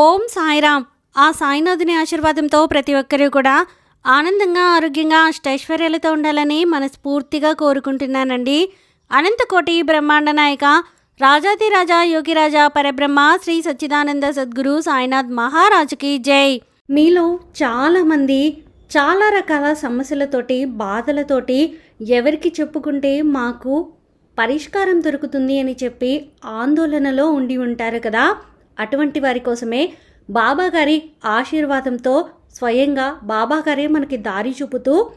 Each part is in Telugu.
ఓం సాయిరామ్ ఆ సాయినాథుని ఆశీర్వాదంతో ప్రతి ఒక్కరూ కూడా ఆనందంగా ఆరోగ్యంగా అష్టైశ్వర్యాలతో ఉండాలని మనస్ఫూర్తిగా కోరుకుంటున్నానండి. అనంతకోటి బ్రహ్మాండ నాయక రాజాతిరాజా యోగిరాజా పరబ్రహ్మ శ్రీ సచ్చిదానంద సద్గురు సాయినాథ్ మహారాజుకి జై. మీలో చాలామంది చాలా రకాల సమస్యలతోటి బాధలతోటి ఎవరికి చెప్పుకుంటే మాకు పరిష్కారం దొరుకుతుంది అని చెప్పి ఆందోళనలో ఉండి ఉంటారు కదా. అటువంటి వారి కోసమే బాబా గారి ఆశీర్వాదంతో స్వయంగా బాబా గారే మనకి దారి చూపుతూ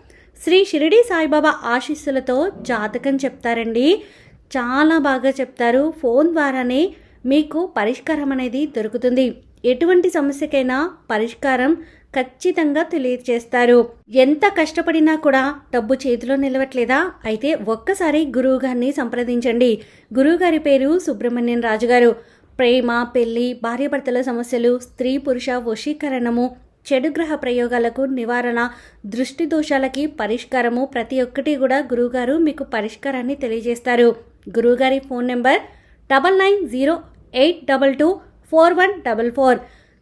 శ్రీ షిరిడి సాయిబాబా ఆశీస్సులతో జాతకం చెప్తారండి. చాలా బాగా చెప్తారు. ఫోన్ ద్వారానే మీకు పరిష్కారం అనేది దొరుకుతుంది. ఎటువంటి సమస్యకైనా పరిష్కారం ఖచ్చితంగా తెలియజేస్తారు. ఎంత కష్టపడినా కూడా డబ్బు చేతిలో నిలవట్లేదా? అయితే ఒక్కసారి గురువుగారిని సంప్రదించండి. గురువుగారి పేరు సుబ్రహ్మణ్యం రాజు గారు ప్రేమ పెళ్ళి భార్యాభర్తల సమస్యలు స్త్రీ పురుష వశీకరణము చెడు గ్రహ ప్రయోగాలకు నివారణ దృష్టి దోషాలకి పరిష్కారము ప్రతి ఒక్కటి కూడా గురువుగారు మీకు పరిష్కారాన్ని తెలియజేస్తారు. గురువుగారి phone number double nine zero eight double two four one double four.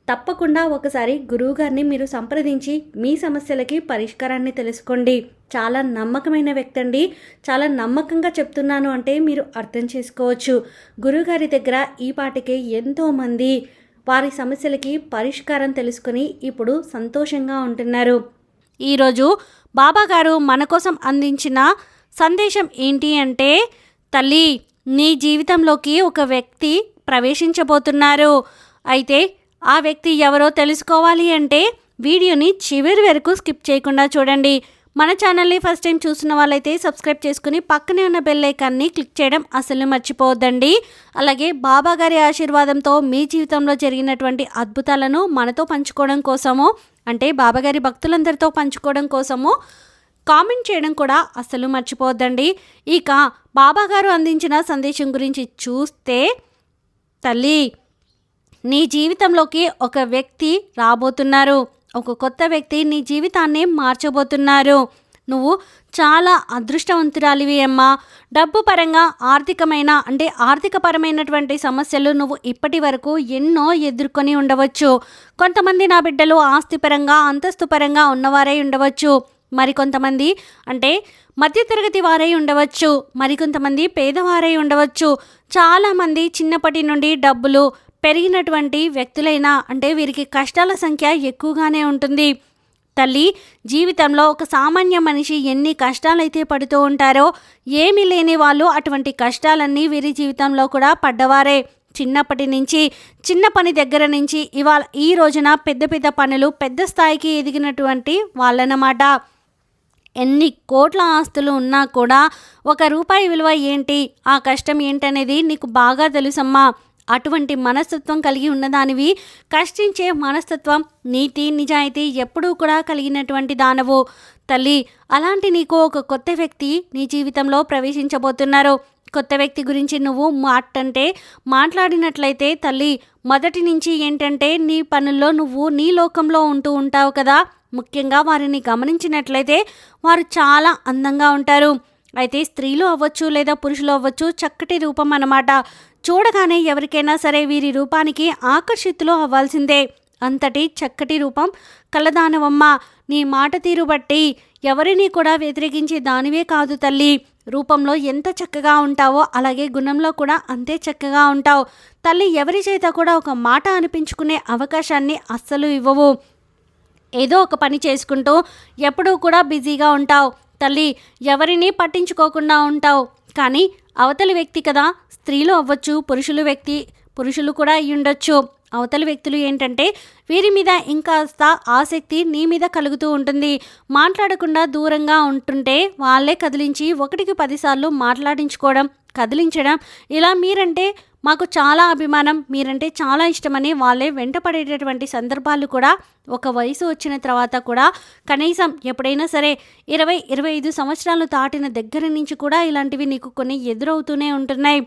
తప్పకుండా ఒకసారి గురువుగారిని మీరు సంప్రదించి మీ సమస్యలకి పరిష్కారాన్ని తెలుసుకోండి. చాలా నమ్మకమైన వ్యక్తి అండి చాలా నమ్మకంగా చెప్తున్నాను అంటే మీరు అర్థం చేసుకోవచ్చు. గురువుగారి దగ్గర ఈ పాటికే ఎంతోమంది వారి సమస్యలకి పరిష్కారం తెలుసుకొని ఇప్పుడు సంతోషంగా ఉంటున్నారు. ఈరోజు బాబాగారు మన కోసం అందించిన సందేశం ఏంటి అంటే తల్లి నీ జీవితంలోకి ఒక వ్యక్తి ప్రవేశించబోతున్నారు. అయితే ఆ వ్యక్తి ఎవరో తెలుసుకోవాలి అంటే వీడియోని చివరి వరకు స్కిప్ చేయకుండా చూడండి. మన ఛానల్ని ఫస్ట్ టైం చూసిన వాళ్ళైతే సబ్స్క్రైబ్ చేసుకుని పక్కనే ఉన్న బెల్ ఐకాన్ని క్లిక్ చేయడం అసలు మర్చిపోవద్దండి. అలాగే బాబా గారి ఆశీర్వాదంతో మీ జీవితంలో జరిగినటువంటి అద్భుతాలను మనతో పంచుకోవడం కోసము అంటే బాబాగారి భక్తులందరితో పంచుకోవడం కోసము కామెంట్ చేయడం కూడా అస్సలు మర్చిపోవద్దండి. ఇక బాబాగారు అందించిన సందేశం గురించి చూస్తే తల్లి నీ జీవితంలోకి ఒక వ్యక్తి రాబోతున్నారు. ఒక కొత్త వ్యక్తి నీ జీవితాన్ని మార్చబోతున్నారు. నువ్వు చాలా అదృష్టవంతురాలివి అమ్మా. డబ్బు పరంగా ఆర్థికమైన అంటే ఆర్థికపరమైనటువంటి సమస్యలు నువ్వు ఇప్పటి వరకు ఎన్నో ఎదుర్కొని ఉండవచ్చు. కొంతమంది నా బిడ్డలు ఆస్తిపరంగా అంతస్తు పరంగా ఉన్నవారై ఉండవచ్చు. మరికొంతమంది అంటే మధ్యతరగతి వారై ఉండవచ్చు. మరికొంతమంది పేదవారై ఉండవచ్చు. చాలామంది చిన్నప్పటి నుండి డబ్బులు పెరిగినటువంటి వ్యక్తులైనా అంటే వీరికి కష్టాల సంఖ్య ఎక్కువగానే ఉంటుంది. తల్లి జీవితంలో ఒక సామాన్య మనిషి ఎన్ని కష్టాలైతే పడుతూ ఉంటారో ఏమీ లేని వాళ్ళు అటువంటి కష్టాలన్నీ వీరి జీవితంలో కూడా పడ్డవారే. చిన్నప్పటి నుంచి చిన్న పని దగ్గర నుంచి ఇవాళ ఈ రోజున పెద్ద పెద్ద పనులు పెద్ద స్థాయికి ఎదిగినటువంటి వాళ్ళనమాట. ఎన్ని కోట్ల ఆస్తులు ఉన్నా కూడా ఒక రూపాయి విలువ ఏంటి? ఆ కష్టం ఏంటనేది నీకు బాగా తెలుసమ్మా. అటువంటి మనస్తత్వం కలిగి ఉన్నదానివి. కష్టించే మనస్తత్వం నీతి నిజాయితీ ఎప్పుడూ కూడా కలిగినటువంటి దానవు. తల్లి అలాంటి నీకు ఒక కొత్త వ్యక్తి నీ జీవితంలో ప్రవేశించబోతున్నారు. కొత్త వ్యక్తి గురించి నువ్వు మాటంటే మాట్లాడినట్లయితే తల్లి మొదటి నుంచి ఏంటంటే నీ పనుల్లో నువ్వు నీ లోకంలో ఉంటూ ఉంటావు కదా. ముఖ్యంగా వారిని గమనించినట్లయితే వారు చాలా అందంగా ఉంటారు. అయితే స్త్రీలు అవ్వచ్చు లేదా పురుషులు అవ్వచ్చు చక్కటి రూపం అన్నమాట. చూడగానే ఎవరికైనా సరే వీరి రూపానికి ఆకర్షితులు అవ్వాల్సిందే. అంతటి చక్కటి రూపం కలదానవమ్మ. నీ మాట తీరు బట్టి ఎవరిని కూడా వ్యతిరేకించే దానివే కాదు తల్లి. రూపంలో ఎంత చక్కగా ఉంటావో అలాగే గుణంలో కూడా అంతే చక్కగా ఉంటావు. తల్లి ఎవరి చేత కూడా ఒక మాట అనిపించుకునే అవకాశాన్ని అస్సలు ఇవ్వవు. ఏదో ఒక పని చేసుకుంటూ ఎప్పుడూ కూడా బిజీగా ఉంటావు. తల్లి ఎవరిని పట్టించుకోకుండా ఉంటావు. కానీ అవతలి వ్యక్తి కదా స్త్రీలు అవ్వచ్చు పురుషులు వ్యక్తి పురుషులు కూడా అయి ఉండొచ్చు. అవతలి వ్యక్తులు ఏంటంటే వీరి మీద ఇంకాస్త ఆసక్తి నీ మీద కలుగుతూ ఉంటుంది. మాట్లాడకుండా దూరంగా ఉంటుంటే వాళ్ళే కదిలించి ఒకటికి పదిసార్లు మాట్లాడించుకోవడం కదిలించడం ఇలా మీరంటే మాకు చాలా అభిమానం మీరంటే చాలా ఇష్టమని వాళ్ళే వెంటపడేటటువంటి సందర్భాలు కూడా ఒక వయసు వచ్చిన తర్వాత కూడా కనీసం ఎప్పుడైనా సరే ఇరవై ఇరవై ఐదు సంవత్సరాలు దాటిన దగ్గర నుంచి కూడా ఇలాంటివి నీకు కొన్ని ఎదురవుతూనే ఉంటున్నాయి.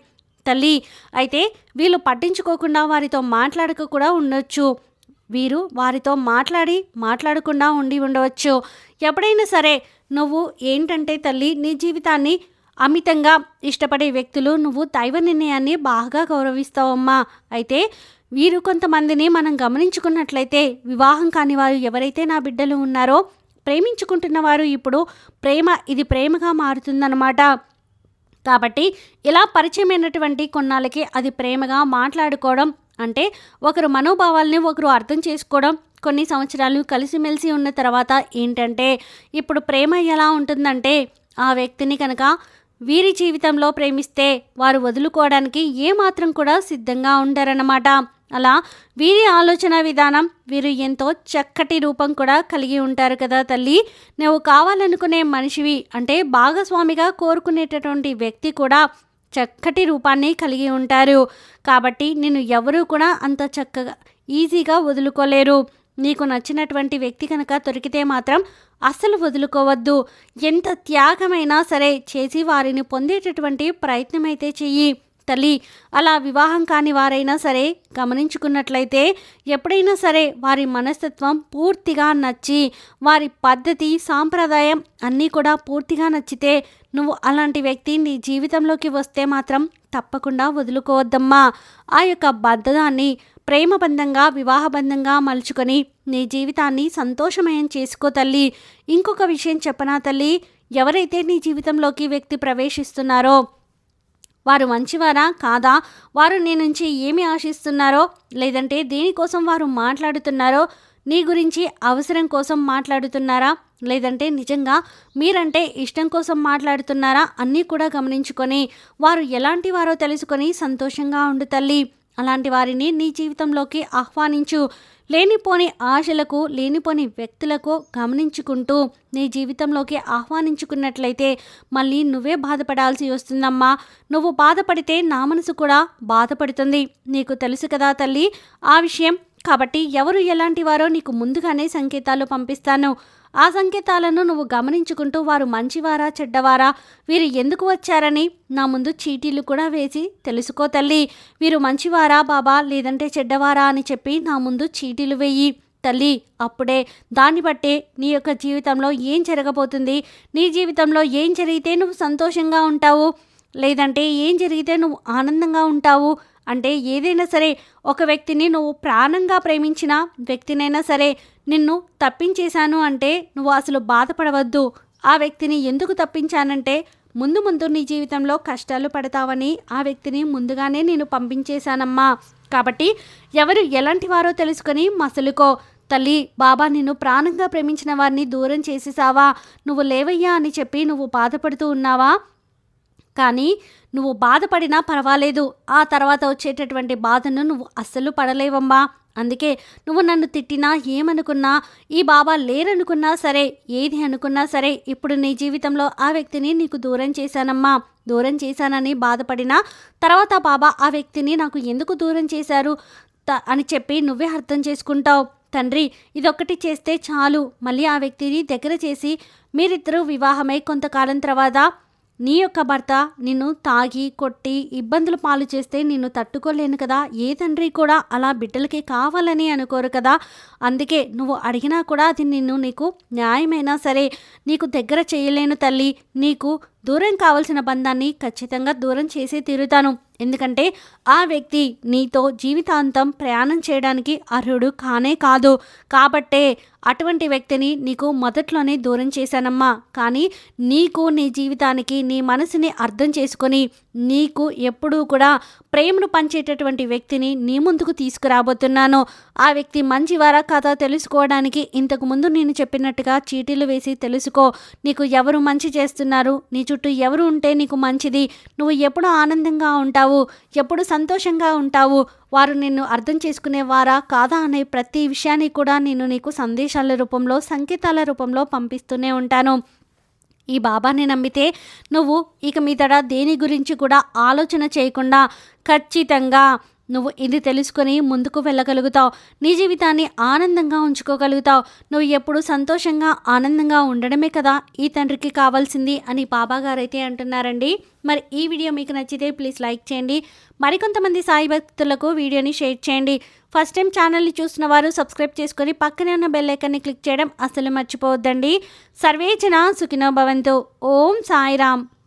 తల్లి అయితే వీళ్ళు పట్టించుకోకుండా వారితో మాట్లాడక కూడా ఉండొచ్చు. వీరు వారితో మాట్లాడి మాట్లాడకుండా ఉండి ఉండవచ్చు. ఎప్పుడైనా సరే నువ్వు ఏంటంటే తల్లి నీ జీవితాన్ని అమితంగా ఇష్టపడే వ్యక్తులు నువ్వు దైవ నిర్ణయాన్ని బాగా గౌరవిస్తావమ్మా. అయితే వీరు కొంతమందిని మనం గమనించుకున్నట్లయితే వివాహం కాని వారు ఎవరైతే నా బిడ్డలు ఉన్నారో ప్రేమించుకుంటున్న వారు ఇప్పుడు ప్రేమ ఇది ప్రేమగా మారుతుందన్నమాట. కాబట్టి ఇలా పరిచయమైనటువంటి కొన్నాళ్ళకి అది ప్రేమగా మాట్లాడుకోవడం అంటే ఒకరు మనోభావాల్ని ఒకరు అర్థం చేసుకోవడం కొన్ని సంవత్సరాలు కలిసిమెలిసి ఉన్న తర్వాత ఏంటంటే ఇప్పుడు ప్రేమ ఎలా ఉంటుందంటే ఆ వ్యక్తిని కనుక వీరి జీవితంలో ప్రేమిస్తే వారు వదులుకోవడానికి ఏమాత్రం కూడా సిద్ధంగా ఉండరన్నమాట. అలా వీరి ఆలోచన విధానం వీరు ఎంతో చక్కటి రూపం కూడా కలిగి ఉంటారు కదా తల్లి. నువ్వు కావాలనుకునే మనిషివి అంటే భాగస్వామిగా కోరుకునేటటువంటి వ్యక్తి కూడా చక్కటి రూపాన్ని కలిగి ఉంటారు. కాబట్టి నేను ఎవరూ కూడా అంత చక్కగా ఈజీగా వదులుకోలేరు. నీకు నచ్చినటువంటి వ్యక్తి కనుక దొరికితే మాత్రం అస్సలు వదులుకోవద్దు. ఎంత త్యాగమైనా సరే చేసి వారిని పొందేటటువంటి ప్రయత్నం అయితే చెయ్యి. తల్లి. అలా వివాహం కాని వారైనా సరే గమనించుకున్నట్లయితే ఎప్పుడైనా సరే వారి మనస్తత్వం పూర్తిగా నచ్చి వారి పద్ధతి సాంప్రదాయం అన్నీ కూడా పూర్తిగా నచ్చితే నువ్వు అలాంటి వ్యక్తి నీ జీవితంలోకి వస్తే మాత్రం తప్పకుండా వదులుకోవద్దమ్మా. ఆ యొక్క బద్ధదాన్ని ప్రేమబంధంగా వివాహబంధంగా మలుచుకొని నీ జీవితాన్ని సంతోషమయం చేసుకో తల్లి. ఇంకొక విషయం చెప్పనా తల్లి? ఎవరైతే నీ జీవితంలోకి వ్యక్తి ప్రవేశిస్తున్నారో వారు మంచివారా? కాదా? వారు నీ నుంచి ఏమి ఆశిస్తున్నారో? లేదంటే దేనికోసం వారు మాట్లాడుతున్నారో? నీ గురించి అవసరం కోసం మాట్లాడుతున్నారా? లేదంటే నిజంగా మీరంటే ఇష్టం కోసం మాట్లాడుతున్నారా? అన్నీ కూడా గమనించుకొని వారు ఎలాంటి వారో తెలుసుకొని సంతోషంగా ఉండు తల్లి. అలాంటి వారిని నీ జీవితంలోకి ఆహ్వానించు. లేనిపోని ఆశలకు లేనిపోని వ్యక్తులకు గమనించుకుంటూ నీ జీవితంలోకి ఆహ్వానించుకున్నట్లయితే మళ్ళీ నువ్వే బాధపడాల్సి వస్తుందమ్మా. నువ్వు బాధపడితే నా మనసు కూడా బాధపడుతుంది. నీకు తెలుసు కదా తల్లి ఆ విషయం. కాబట్టి ఎవరు ఎలాంటి వారో నీకు ముందుగానే సంకేతాలు పంపిస్తాను. ఆ సంకేతాలను నువ్వు గమనించుకుంటూ వారు మంచివారా చెడ్డవారా? వీరు ఎందుకు వచ్చారని నా ముందు చీటీలు కూడా వేసి తెలుసుకో తల్లి. వీరు మంచివారా బాబా లేదంటే చెడ్డవారా అని చెప్పి నా ముందు చీటీలు వేయి. తల్లి అప్పుడే దాన్ని బట్టే నీ యొక్క జీవితంలో ఏం జరగబోతుంది? నీ జీవితంలో ఏం జరిగితే నువ్వు సంతోషంగా ఉంటావు? లేదంటే ఏం జరిగితే నువ్వు ఆనందంగా ఉంటావు? అంటే ఏదైనా సరే ఒక వ్యక్తిని నువ్వు ప్రాణంగా ప్రేమించిన వ్యక్తినైనా సరే నిన్ను తప్పించేశాను అంటే నువ్వు అసలు బాధపడవద్దు. ఆ వ్యక్తిని ఎందుకు తప్పించానంటే ముందు ముందు నీ జీవితంలో కష్టాలు పడతావని ఆ వ్యక్తిని ముందుగానే నేను పంపించేశానమ్మా. కాబట్టి ఎవరు ఎలాంటి వారో తెలుసుకొని మసలుకో. తల్లి బాబా నిన్ను ప్రాణంగా ప్రేమించిన వారిని దూరం చేసేసావా నువ్వు లేవయ్యా అని చెప్పి నువ్వు బాధపడుతూ ఉన్నావా? కానీ నువ్వు బాధపడినా పర్వాలేదు. ఆ తర్వాత వచ్చేటటువంటి బాధను నువ్వు అస్సలు పడలేవమ్మా. అందుకే నువ్వు నన్ను తిట్టినా ఏమనుకున్నా ఈ బాబా లేరనుకున్నా సరే ఏది అనుకున్నా సరే ఇప్పుడు నీ జీవితంలో ఆ వ్యక్తిని నీకు దూరం చేశానమ్మా. దూరం చేశానని బాధపడినా తర్వాత బాబా ఆ వ్యక్తిని నాకు ఎందుకు దూరం చేశారు అని చెప్పి నువ్వే అర్థం చేసుకుంటావు. తండ్రి ఇదొక్కటి చేస్తే చాలు. మళ్ళీ ఆ వ్యక్తిని దగ్గర చేసి మీరిద్దరూ వివాహమై కొంతకాలం తర్వాత నీ యొక్క భర్త నిన్ను తాగి కొట్టి ఇబ్బందులు పాలు చేస్తే నిన్ను తట్టుకోలేను కదా. ఏ తండ్రి కూడా అలా బిడ్డలకి కావాలని అనుకోరు కదా. అందుకే నువ్వు అడిగినా కూడా అది నిన్ను నీకు న్యాయమైనా సరే నీకు దగ్గర చేయలేను తల్లి. నీకు దూరం కావాల్సిన బంధాన్ని ఖచ్చితంగా దూరం చేసే తీరుతాను. ఎందుకంటే ఆ వ్యక్తి నీతో జీవితాంతం ప్రయాణం చేయడానికి అర్హుడు కానే కాదు. కాబట్టే అటువంటి వ్యక్తిని నీకు మొదట్లోనే దూరం చేశానమ్మా. కానీ నీకు నీ జీవితానికి నీ మనసుని అర్థం చేసుకొని నీకు ఎప్పుడూ కూడా ప్రేమను పంచేటటువంటి వ్యక్తిని నీ ముందుకు తీసుకురాబోతున్నాను. ఆ వ్యక్తి మంచివారా కథ తెలుసుకోవడానికి ఇంతకు ముందు నేను చెప్పినట్టుగా చీటీలు వేసి తెలుసుకో. నీకు ఎవరు మంచి చేస్తున్నారు? నీ చుట్టూ ఎవరు ఉంటే నీకు మంచిది? నువ్వు ఎప్పుడు ఆనందంగా ఉంటావు? ఎప్పుడు సంతోషంగా ఉంటావు? వారు నిన్ను అర్థం చేసుకునేవారా కాదా అనే ప్రతి విషయాన్ని కూడా నేను నీకు సందేశాల రూపంలో సంకేతాల రూపంలో పంపిస్తూనే ఉంటాను. ఈ బాబాని నమ్మితే నువ్వు ఇక మీదట దేని గురించి కూడా ఆలోచన చేయకుండా ఖచ్చితంగా నువ్వు ఇది తెలుసుకొని ముందుకు వెళ్ళగలుగుతావు. నీ జీవితాన్ని ఆనందంగా ఉంచుకోగలుగుతావు. నువ్వు ఎప్పుడు సంతోషంగా ఆనందంగా ఉండడమే కదా ఈ తండ్రికి కావాల్సింది అని బాబాగారైతే అంటున్నారండి. మరి ఈ వీడియో మీకు నచ్చితే ప్లీజ్ లైక్ చేయండి. మరికొంతమంది సాయి భక్తులకు వీడియోని షేర్ చేయండి. ఫస్ట్ టైం ఛానల్ని చూసిన వారు సబ్స్క్రైబ్ చేసుకొని పక్కనే ఉన్న బెల్ ఐకాన్ని క్లిక్ చేయడం అసలు మర్చిపోవద్దండి. సర్వేచన సుఖినో భవంతు. ఓం సాయిరామ్.